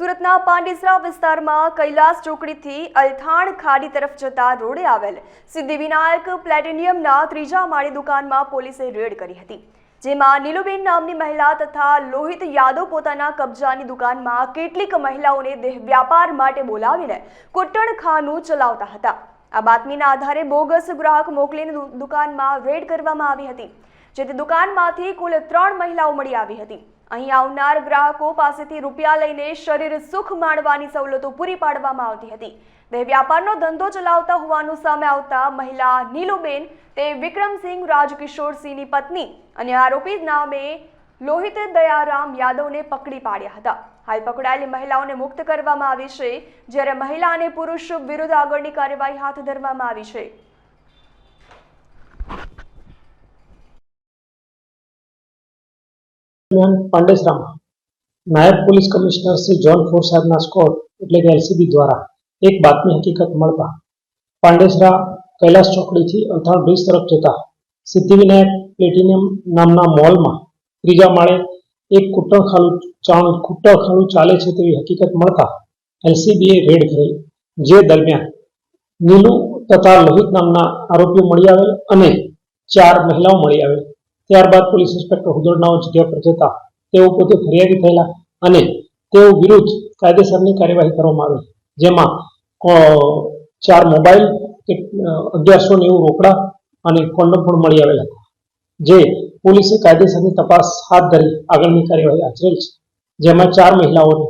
સુરતના પાંડેસરા વિસ્તારમાં કૈલાસ ચોકડીથી અલથાણ ખાડી તરફ જતા રોડે આવેલ સિદ્ધિવિનાયક પ્લેટિનિયમના ત્રીજા માળે દુકાનમાં પોલીસે રેડ કરી હતી, જેમાં નીલુબેન નામની મહિલા તથા લોહિત યાદવ પોતાના કબજાની દુકાનમાં કેટલીક મહિલાઓને દેહ વ્યાપાર માટે બોલાવીને કોટણખાનું ચલાવતા હતા. આ બાતમીના આધારે બોગસ ગ્રાહક મોકલીને દુકાનમાં રેડ કરવામાં આવી હતી. જેથી દુકાનમાંથી કુલ ત્રણ મહિલાઓ મળી આવી હતી. અહીં આવનાર ગ્રાહકો પાસેથી રૂપિયા લઈને શરીર સુખ માણવાની સવલતો પૂરી પાડવામાં આવતી હતી. તે વ્યાપારનો ધંધો ચલાવતા હોવાનું સામે આવતા મહિલા નીલુબેન તે વિક્રમસિંહ રાજકિશોરસિંહની પત્ની અને આરોપી નામે લોહિત દયારામ યાદવને પકડી પાડ્યા હતા. હાલ પકડાયેલી મહિલાઓને મુક્ત કરવામાં આવી છે, જ્યારે મહિલા અને પુરુષ વિરુદ્ધ આગળની કાર્યવાહી હાથ ધરવામાં આવી છે. દરમિયાન પાંડેસરામાં નાયબ પોલીસ કમિશનર શ્રી જોન ફોરસાદના સ્કોડ એટલે કે એલસીબી દ્વારા એક બાતમી હકીકત મળતા પાંડેસરા કૈલાસ ચોકડીથી અલથાણ બ્રિજ તરફ જતા સિદ્ધિવિનાયક પ્લેટિનિયમ નામના મોલમાં ત્રીજા માળે એક કુટ્ટણખાનું ચાણ કુટ્ટણખાનું ચાલે છે તેવી હકીકત મળતા એલસીબીએ રેડ કરી, જે દરમિયાન નીલુ તથા લોહિત નામના આરોપીઓ મળી આવેલ અને ચાર મહિલાઓ મળી આવેલ. ત્યારબાદ પોલીસ ઇન્સ્પેક્ટર હુદરનાઓ જગ્યા પર જતા તેઓ પોતે ફરિયાદી થયેલા અને તેઓ વિરુદ્ધ કાયદેસરની કાર્યવાહી કરવામાં આવી. જેમાં ચાર મોબાઈલ અગિયારસો નેવું રોકડા અને કોન્ડમ પણ મળી આવેલા હતા. જે પોલીસે કાયદેસરની તપાસ હાથ ધરી આગળની કાર્યવાહી આચરેલ છે. જેમાં ચાર મહિલાઓને